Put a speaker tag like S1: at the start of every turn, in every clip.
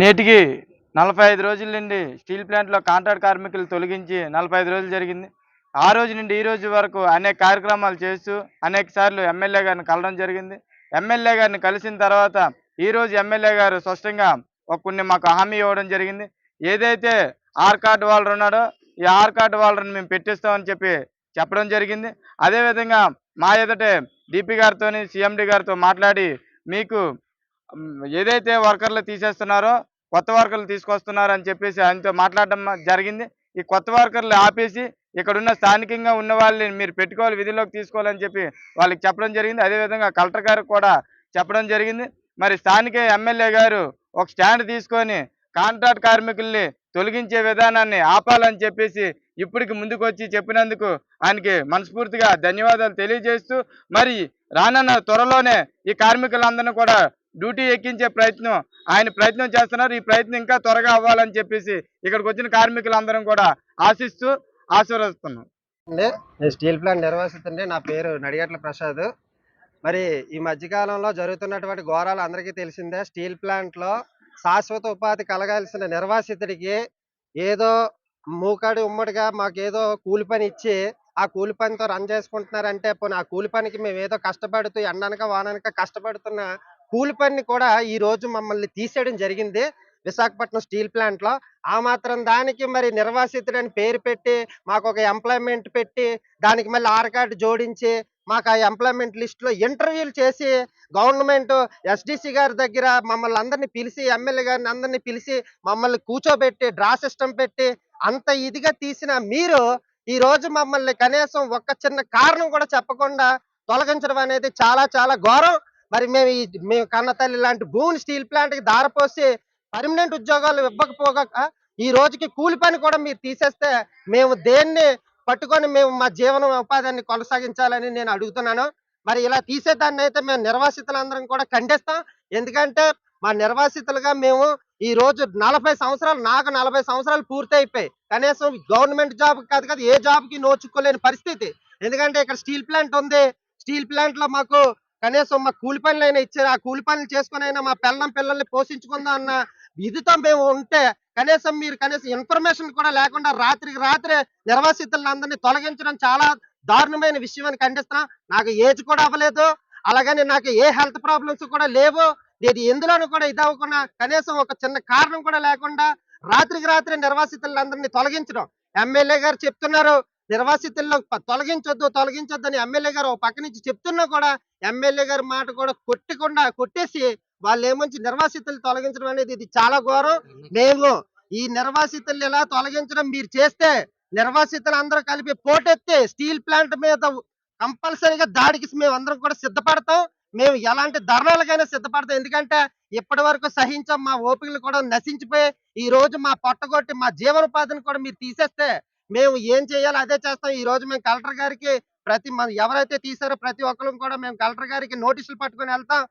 S1: నేటికి నలభై ఐదు రోజుల నుండి స్టీల్ ప్లాంట్లో కాంట్రాక్ట్ కార్మికులు తొలగించి నలభై ఐదు రోజులు జరిగింది. ఆ రోజు నుండి ఈ రోజు వరకు అనేక కార్యక్రమాలు చేస్తూ అనేక సార్లు ఎమ్మెల్యే గారిని కలవడం జరిగింది. ఎమ్మెల్యే గారిని కలిసిన తర్వాత ఈ రోజు ఎమ్మెల్యే గారు స్పష్టంగా ఒక కొన్ని మాకు హామీ ఇవ్వడం జరిగింది. ఏదైతే ఆర్ కార్డు వాళ్ళు ఉన్నాడో ఈ ఆర్ కార్డు వాళ్ళని మేము పెట్టిస్తామని చెప్పి చెప్పడం జరిగింది. అదేవిధంగా మా ఎదుటే డిపి గారితో సిఎండి గారితో మాట్లాడి మీకు ఏదైతే వర్కర్లు తీసేస్తున్నారో కొత్త వర్కర్లు తీసుకొస్తున్నారు అని చెప్పేసి ఆయనతో మాట్లాడడం జరిగింది. ఈ కొత్త వర్కర్లు ఆపేసి ఇక్కడున్న స్థానికంగా ఉన్న వాళ్ళని మీరు పెట్టుకోవాలి విధిలోకి తీసుకోవాలని చెప్పి వాళ్ళకి చెప్పడం జరిగింది. అదేవిధంగా కలెక్టర్ గారికి కూడా చెప్పడం జరిగింది. మరి స్థానిక ఎమ్మెల్యే గారు ఒక స్టాండ్ తీసుకొని కాంట్రాక్ట్ కార్మికుల్ని తొలగించే విధానాన్ని ఆపాలని చెప్పేసి ఇప్పటికి ముందుకు వచ్చి చెప్పినందుకు ఆయనకి మనస్ఫూర్తిగా ధన్యవాదాలు తెలియజేస్తూ మరి రానున్న త్వరలోనే ఈ కార్మికులందరినీ కూడా డ్యూటీ ఎక్కించే ప్రయత్నం ఆయన ప్రయత్నం చేస్తున్నారు ఈ ప్రయత్నం ఇంకా త్వరగా అవ్వాలని చెప్పేసి ఇక్కడికి వచ్చిన కార్మికులందరం కూడా ఆశిస్తూ ఆశీర్వదిస్తున్నాం.
S2: అండి నేను స్టీల్ ప్లాంట్ నిర్వాసితండి నా పేరు నడిగట్ల ప్రసాద్. మరి ఈ మధ్యకాలంలో జరుగుతున్నటువంటి ఘోరాలు అందరికీ తెలిసిందే స్టీల్ ప్లాంట్లో శాశ్వత ఉపాధి కలగాల్సిన నిర్వాసితుడికి ఏదో మూకాడి ఉమ్మడిగా మాకు ఏదో కూలి పని ఇచ్చి ఆ కూలి పనితో రన్ చేసుకుంటున్నారంటే పోనీ ఆ కూలి పనికి మేము ఏదో కష్టపడుతూ ఎండనక వాననక కష్టపడుతున్న కూలి పని కూడా ఈ రోజు మమ్మల్ని తీసేయడం జరిగింది. విశాఖపట్నం స్టీల్ ప్లాంట్లో ఆ మాత్రం దానికి మరి నిర్వాసితుడని పేరు పెట్టి మాకు ఒక ఎంప్లాయ్మెంట్ పెట్టి దానికి మళ్ళీ ఆర్ కార్డు జోడించి మాకు ఆ ఎంప్లాయ్మెంట్ లిస్టులో ఇంటర్వ్యూలు చేసి గవర్నమెంట్ ఎస్డిసి గారి దగ్గర మమ్మల్ని అందరినీ పిలిచి ఎమ్మెల్యే గారిని అందరినీ పిలిచి మమ్మల్ని కూర్చోబెట్టి డ్రా సిస్టమ్ పెట్టి అంత ఇదిగా తీసిన మీరు ఈ రోజు మమ్మల్ని కనీసం ఒక్క చిన్న కారణం కూడా చెప్పకుండా తొలగించడం అనేది చాలా చాలా ఘోరం. మరి మేము ఈ మేము కన్నతల్లి లాంటి భూమిని స్టీల్ ప్లాంట్కి దారపోసి పర్మనెంట్ ఉద్యోగాలు ఇవ్వకపోగా ఈ రోజుకి కూలి పని కూడా మీరు తీసేస్తే మేము దేన్ని పట్టుకొని మేము మా జీవన ఉపాధిని కొనసాగించాలని నేను అడుగుతున్నాను. మరి ఇలా తీసేదాన్ని అయితే మేము నిర్వాసితులందరం కూడా ఖండిస్తాం. ఎందుకంటే మా నిర్వాసితులుగా మేము ఈ రోజు నలభై సంవత్సరాలు నాకు నలభై సంవత్సరాలు పూర్తయిపోయి కనీసం గవర్నమెంట్ జాబ్ కాదు కదా ఏ జాబ్కి నోచుకోలేని పరిస్థితి. ఎందుకంటే ఇక్కడ స్టీల్ ప్లాంట్ ఉంది. స్టీల్ ప్లాంట్లో మాకు కనీసం మా కూలి పనులైనా ఇచ్చారు? ఆ కూలి పనులు చేసుకుని అయినా మా పిల్లం పిల్లల్ని పోషించుకుందాం అన్న ఇదితో మేము ఉంటే కనీసం మీరు కనీసం ఇన్ఫర్మేషన్ కూడా లేకుండా రాత్రికి రాత్రే నిర్వాసితులను అందరినీ తొలగించడం చాలా దారుణమైన విషయం అని ఖండిస్తున్నాం. నాకు ఏజ్ కూడా అవ్వలేదు. అలాగని నాకు ఏ హెల్త్ ప్రాబ్లమ్స్ కూడా లేవు. నేను ఎందులోనూ కూడా ఇది అవ్వకుండా కనీసం ఒక చిన్న కారణం కూడా లేకుండా రాత్రికి రాత్రి నిర్వాసితులందరినీ తొలగించడం. ఎమ్మెల్యే గారు చెప్తున్నారు నిర్వాసితుల్లో తొలగించొద్దు తొలగించొద్దు అని ఎమ్మెల్యే గారు ఒక పక్క నుంచి చెప్తున్నా కూడా ఎమ్మెల్యే గారి మాట కూడా కొట్టకుండా కొట్టేసి వాళ్ళు ఏమంచి నిర్వాసితులు తొలగించడం అనేది ఇది చాలా ఘోరం. మేము. ఈ నిర్వాసితులు ఇలా తొలగించడం మీరు చేస్తే నిర్వాసితులు అందరూ కలిపి పోటెత్తి స్టీల్ ప్లాంట్ మీద కంపల్సరీగా దాడికి మేము అందరం కూడా సిద్ధపడతాం. మేము ఎలాంటి ధర్నాలకైనా సిద్ధపడతాం. ఎందుకంటే ఇప్పటి వరకు సహించాం మా ఓపికలు కూడా నశించిపోయి ఈ రోజు మా పొట్టగొట్టి మా జీవనోపాధిని కూడా మీరు తీసేస్తే మేము ఏం చేయాలో అదే చేస్తాం. ఈ రోజు మేము కలెక్టర్ గారికి ప్రతి ఎవరైతే తీసారో ప్రతి ఒక్కరు కూడా మేము కలెక్టర్ గారికి నోటీసులు పట్టుకొని వెళ్తాం.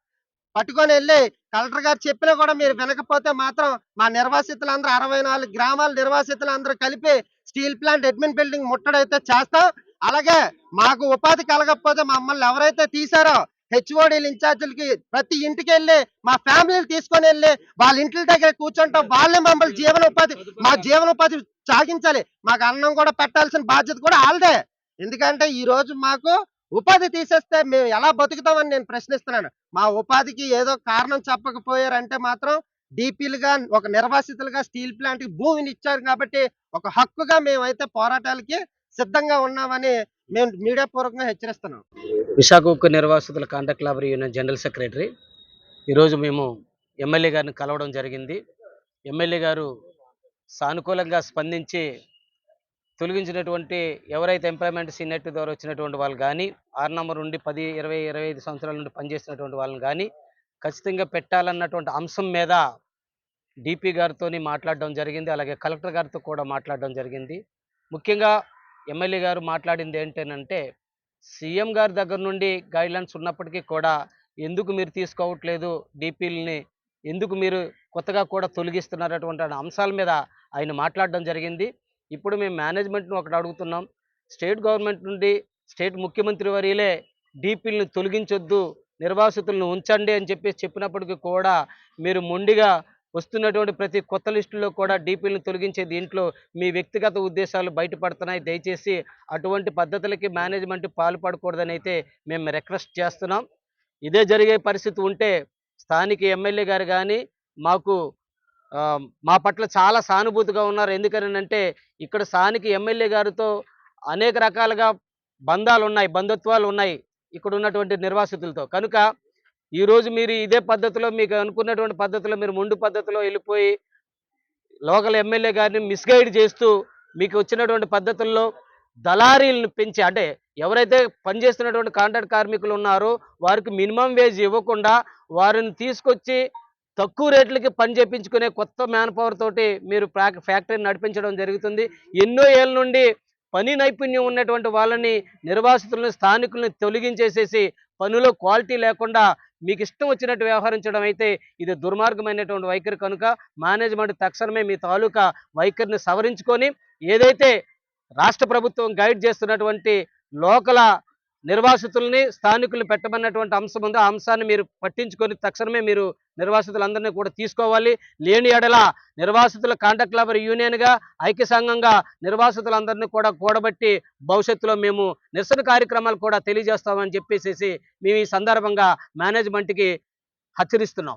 S2: పట్టుకొని వెళ్ళి కలెక్టర్ గారు చెప్పినా కూడా మీరు వినకపోతే మాత్రం మా నిర్వాసితులందరూ అరవై నాలుగు గ్రామాల నిర్వాసితులందరూ కలిపి స్టీల్ ప్లాంట్ అడ్మిన్ బిల్డింగ్ ముట్టడైతే చేస్తాం. అలాగే మాకు ఉపాధి కలగకపోతే మమ్మల్ని ఎవరైతే తీసారో హెచ్ఓడీలు ఇన్ఛార్జీలకి ప్రతి ఇంటికి వెళ్ళి మా ఫ్యామిలీని తీసుకొని వెళ్ళి వాళ్ళ ఇంటి దగ్గర కూర్చుంటాం. వాళ్ళే మమ్మల్ని జీవనోపాధి మా జీవనోపాధి సాగించాలి. మాకు అన్నం కూడా పెట్టాల్సిన బాధ్యత కూడా వాళ్ళదే ఎందుకంటే ఈ రోజు మాకు ఉపాధి తీసేస్తే మేము ఎలా బతుకుతామని నేను ప్రశ్నిస్తున్నాను. మా ఉపాధికి ఏదో కారణం చెప్పకపోయారంటే మాత్రం డీపీలుగా ఒక నిర్వాసితులుగా స్టీల్ ప్లాంట్కి భూమిని ఇచ్చారు కాబట్టి ఒక హక్కుగా మేమైతే పోరాటాలకి సిద్ధంగా ఉన్నామని మేము మీడియా పూర్వకంగా హెచ్చరిస్తున్నాం.
S3: విశాఖ ఉక్కు నిర్వాసితుల contract labour union general secretary. ఈరోజు మేము ఎమ్మెల్యే గారిని కలవడం జరిగింది. ఎమ్మెల్యే గారు సానుకూలంగా స్పందించి తొలగించినటువంటి ఎవరైతే ఎంప్లాయ్మెంట్ సీనెట్ ద్వారా వచ్చినటువంటి వాళ్ళు కానీ ఆరు నంబర్ నుండి పది ఇరవై ఇరవై ఐదు సంవత్సరాల నుండి పనిచేసినటువంటి వాళ్ళని కానీ ఖచ్చితంగా పెట్టాలన్నటువంటి అంశం మీద డిపి గారితో మాట్లాడడం జరిగింది. అలాగే కలెక్టర్ గారితో కూడా మాట్లాడడం జరిగింది. ముఖ్యంగా ఎమ్మెల్యే గారు మాట్లాడింది ఏంటంటే సీఎం గారి దగ్గర నుండి గైడ్లైన్స్ ఉన్నప్పటికీ కూడా ఎందుకు మీరు తీసుకోవట్లేదు డీపీలని? ఎందుకు మీరు కొత్తగా కూడా తొలగిస్తున్నటువంటి అంశాల మీద ఆయన మాట్లాడడం జరిగింది. ఇప్పుడు మేము మేనేజ్మెంట్ను ఒకటి అడుగుతున్నాం. స్టేట్ గవర్నమెంట్ నుండి స్టేట్ ముఖ్యమంత్రి వర్యులే డీపీలను తొలగించొద్దు నిర్వాసితులను ఉంచండి అని చెప్పేసి చెప్పినప్పటికీ కూడా మీరు మొండిగా వస్తున్నటువంటి ప్రతి కొత్త లిస్టులో కూడా డీపీలను తొలగించే దీంట్లో మీ వ్యక్తిగత ఉద్దేశాలు బయటపడుతున్నాయి. దయచేసి అటువంటి పద్ధతులకి మేనేజ్మెంట్ పాల్పడకూడదని అయితే మేము రిక్వెస్ట్ చేస్తున్నాం. ఇదే జరిగే పరిస్థితి ఉంటే స్థానిక ఎమ్మెల్యే గారు కానీ మాకు మా పట్ల చాలా సానుభూతిగా ఉన్నారు. ఎందుకనంటే ఇక్కడ స్థానిక ఎమ్మెల్యే గారితో అనేక రకాలుగా బంధాలు ఉన్నాయి బంధుత్వాలు ఉన్నాయి ఇక్కడ ఉన్నటువంటి నిర్వాసితులతో. కనుక ఈరోజు మీరు ఇదే పద్ధతిలో మీకు అనుకున్నటువంటి పద్ధతిలో మీరు ముందు పద్ధతిలో వెళ్ళిపోయి లోకల్ ఎమ్మెల్యే గారిని మిస్గైడ్ చేస్తూ మీకు వచ్చినటువంటి పద్ధతుల్లో దళారీలను పెంచి అంటే ఎవరైతే పనిచేస్తున్నటువంటి కాంట్రాక్ట్ కార్మికులు ఉన్నారో వారికి మినిమం వేజ్ ఇవ్వకుండా వారిని తీసుకొచ్చి తక్కువ రేట్లకి పని చేయించుకునే కొత్త మ్యాన్ పవర్ తోటి మీరు ఫ్యాక్ ఫ్యాక్టరీని నడిపించడం జరుగుతుంది. ఎన్నో ఏళ్ళ నుండి పని నైపుణ్యం ఉన్నటువంటి వాళ్ళని నిర్వాసితులను స్థానికులను తొలగించేసేసి పనిలో క్వాలిటీ లేకుండా మీకు ఇష్టం వచ్చినట్టు వ్యవహరించడం అయితే ఇది దుర్మార్గమైనటువంటి వైఖరి కనుక. మేనేజ్మెంట్ తక్షణమే మీ తాలూకా వైఖరిని సవరించుకొని ఏదైతే రాష్ట్ర ప్రభుత్వం గైడ్ చేస్తున్నటువంటి లోకల నిర్వాసితుల్ని స్థానికుల్ని పెట్టమన్నటువంటి అంశం ఉంది. ఆ అంశాన్ని మీరు పట్టించుకొని తక్షణమే మీరు నిర్వాసితులందరినీ కూడా తీసుకోవాలి. లేని ఎడల నిర్వాసితుల కాంటాక్ట్ లేబర్ యూనియన్గా ఐక్య సంఘంగా నిర్వాసితులందరినీ కూడా కూడబట్టి భవిష్యత్తులో మేము నిరసన కార్యక్రమాలు కూడా తెలియజేస్తామని చెప్పేసి మేము ఈ సందర్భంగా మేనేజ్మెంట్కి హెచ్చరిస్తున్నాం.